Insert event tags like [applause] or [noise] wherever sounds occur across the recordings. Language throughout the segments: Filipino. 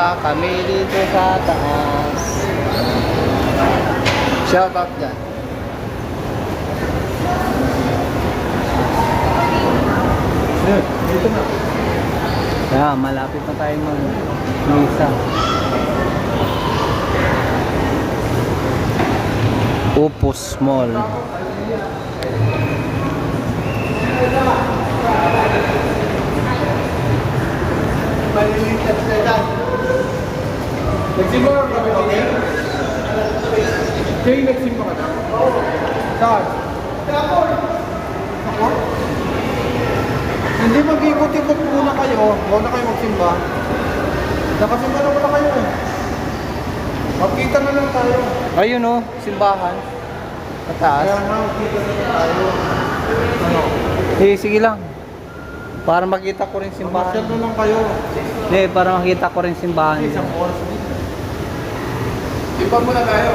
Nagsisimba kami dito sa taas. Shout out dyan. Dito na. Yeah, malapit na tayo mag misa. Opus Mall. Malilitas na yan. Nagsimba ka kami, okay? Jay, nagsimba ka na? Oo. Saan? Ako. Ako? Hindi mag-ikot-ikot muna kayo. Huwag na kayo magsimba. Nakasimba na muna kayo eh. Magkita na lang tayo. Ayun oh, simbahan. Sa taas. Kaya nga, magkita na tayo. Ano? Eh, sige lang. Para makita ko rin simbahan. Masyal na lang kayo. Eh, para makita ko rin simbahan. Isang oras na. Iba muna tayo.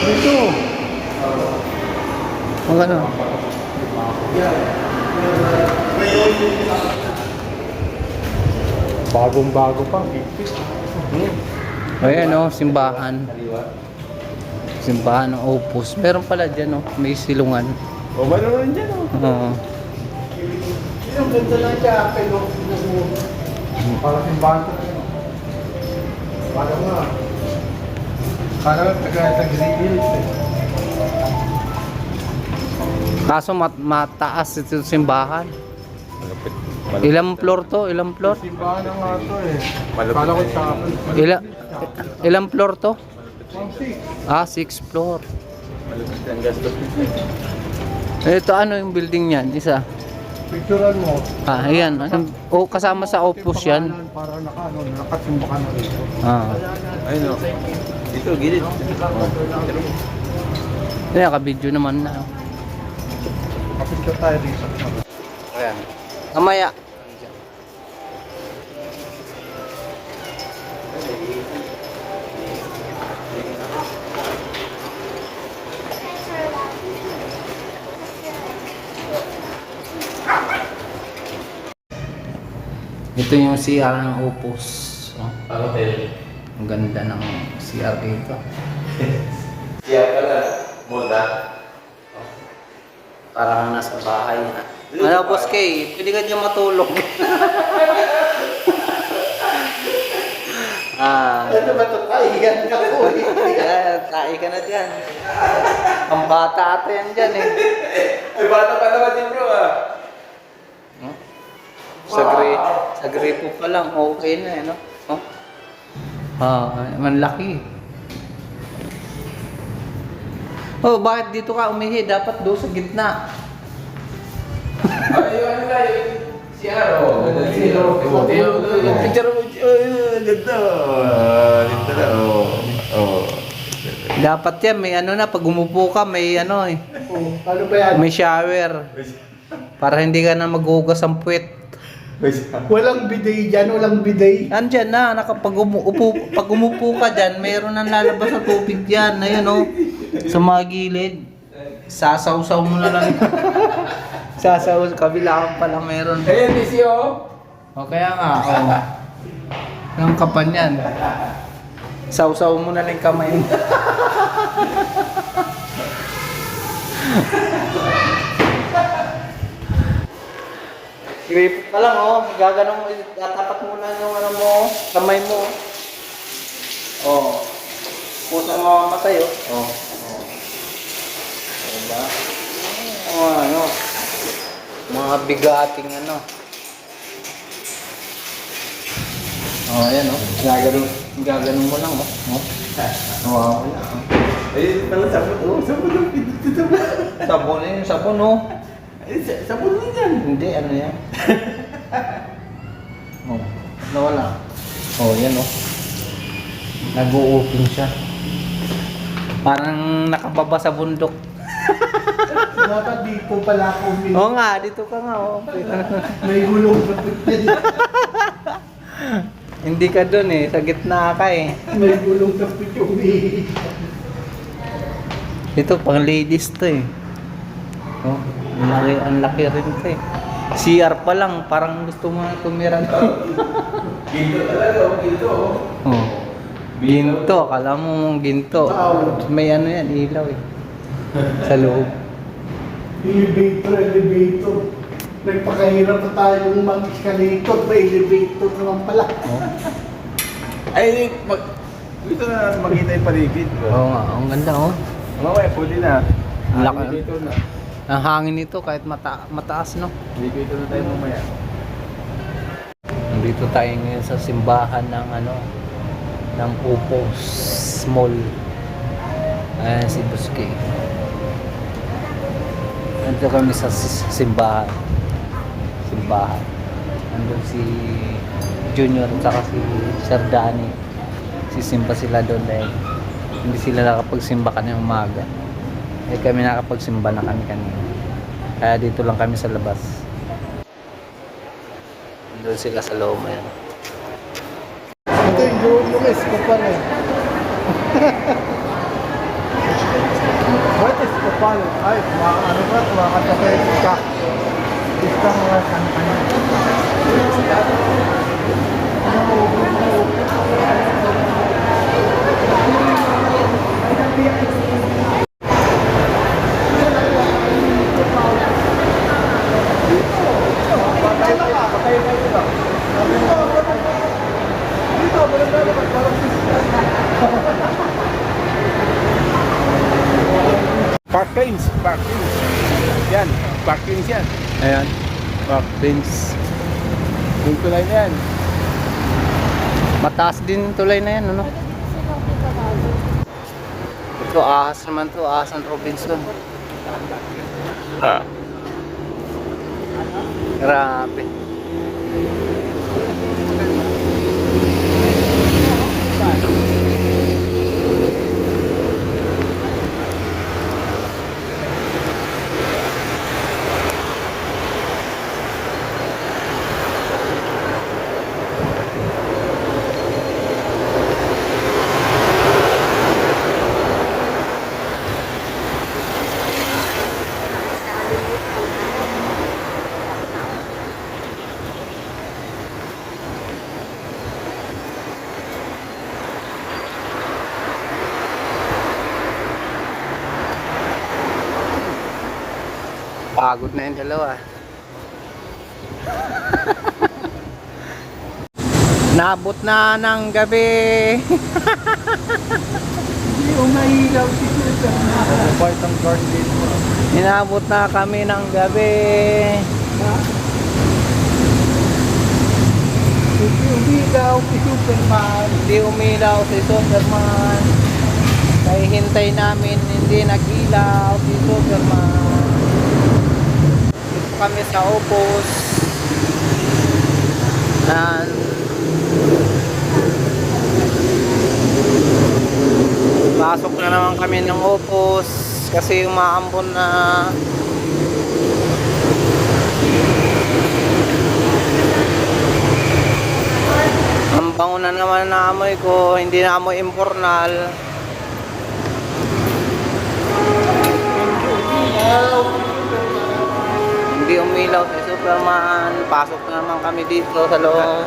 Dito. Mag ano? Bagong-bago pa. Higpit. Ayan oh, simbahan. Simbahan ng Opus. Meron pala dyan oh, may silungan. O, meron rin dyan o. Oo. Ang ganda lang siya, pero Parang simbahan ko. Parang nga. Parang taga sa Green eh. Kaso mat mataas ito simbahan. Ilang floor to? Ilang floor? Simbahan na nga to eh. Malupit Kala ko eh. sa Ila ilang floor to? Ah, six floor. Ito ano yung building niyan? Isa. Picturean mo. Ah, ayan. Anong- Oh, kasama sa Opus yan. Para naka, ano, nakasimba ka na rito. Ah. Ayun o. Dito, gilid. Ayan, ka-video naman na. Kapicture tayo dito. Ayan. Kamaya. Ito yung CR ng Opus. Oh, Ang hotel. ang ganda ng CR dito. Siya pala. Muna. Parang nasa bahay na. Ano, Boss Kay? Pwede ka dyan matulog. [laughs] ah, Ano ba ito? Kaigan ka po. eh, tae ka na dyan. Ang bata ata yan dyan eh. Ay, bata pa naman din bro ah. Sa gray, sa gray po pa lang, okay na eh, no? Oh? Ah, manlaki. Oh, bakit dito ka umihi? Dapat doon sa gitna. [laughs] Ay, ano na yung siya o. Ganda siya. Yung picture mo. Ay, ganda. Ah, Ganda na. Oo. Oo. Dapat yan, may ano na, pag umupo ka, may ano eh. Oh, Ano ba yan? May shower. Para hindi ka na maghugas ang puwet. [laughs] Walang bidet dyan, walang bidet. Andyan na, nakapag umupo, pag umupo ka dyan, mayroon nang lalabas na tubig dyan. Ayun o, sa mga gilid. Sasawsaw mo na lang. [laughs] Sasaw, kabila pa lang meron. Ayan, busy o. O kaya nga, o. Ang kapan yan. Sausaw mo na lang kamay mo. [laughs] Grip ka lang, oh. Gaganon mo, tatapat lang yung ano mo, kamay mo. Oh. Pusa mo mamatay, oh. Oh. oh. Diba? Oh, ano. Mga bigating ano. Oh, ayan, oh. Gaganon, gaganon mo lang, oh. Oh. Wow, wala, oh. Ay, pala sabon. Oh, sabon. Sabon eh, sabon, oh. Sa- sabon mo yan. Hindi, ano yan? [laughs] oh, nawala. Oh, yan oh. Nag-o-open siya. Parang nakababa sa bundok. [laughs] Dapat dito pala ako uminom. Oo nga, dito ka nga oh. [laughs] May gulong pa Hindi ka dun eh, sa gitna ka eh. May gulong sa pitumi. Ito pang ladies to eh. Oh, laki, ang laki rin ito eh. CR pa lang, parang gusto mo na tumira doon. Ginto talaga, oh, ginto. oh. oh. Ginto, kala mo ginto. May ano yan, ilaw eh. Sa loob. Elevator, elevator. Nagpakahirap na tayong mag-escalator. May elevator naman pala. Oh. Ay, mag... Dito na makita yung paligid. Oo nga, ang ganda oh. Mamaya, pwede na. Ang laki. Dito na. Ang hangin nito kahit mata mataas no. Dito na tayo mamaya. Nandito tayo ngayon sa simbahan ng ano ng Pupos Mall. Ayan si Buski. Nandito kami sa simbahan. Simbahan. Nandun si Junior at si Sir Danny. Sisimba sila doon dahil hindi sila nakapagsimba kanina umaga. Eh kami nakapagsimba na kami kanina. Kaya dito lang kami sa labas. Doon sila sa loob ayan. Ito yung Joel Luis ko pala eh. What is Kopal? Ay, ano ba? Mga katapay ka. Ista mga kanya. Patay na ka, patay na ka. Dito, dito, walang lalabas, parang Park lanes. Yan, park lanes yan. Ayan. Bench. Yung tulay na yan. Mataas din yung tulay na yan, ano? Ito, ahas naman to, ahas ng Robinson. Ah. Grabe. Pagod na yung dalawa. [laughs] Nabot na ng gabi. Hindi umahilaw si Susan. Part ng garden. Inabot na kami ng gabi. Hindi umilaw si Superman. Hindi umilaw si Superman. Kaya hintay namin hindi nagilaw si Superman. Kami sa Opus. And Pasok na naman kami ng Opus kasi umaambon na Ang bango na naman na amoy ko, hindi na amoy impornal. Hindi umilaw si Superman. Pasok na naman kami dito sa loob.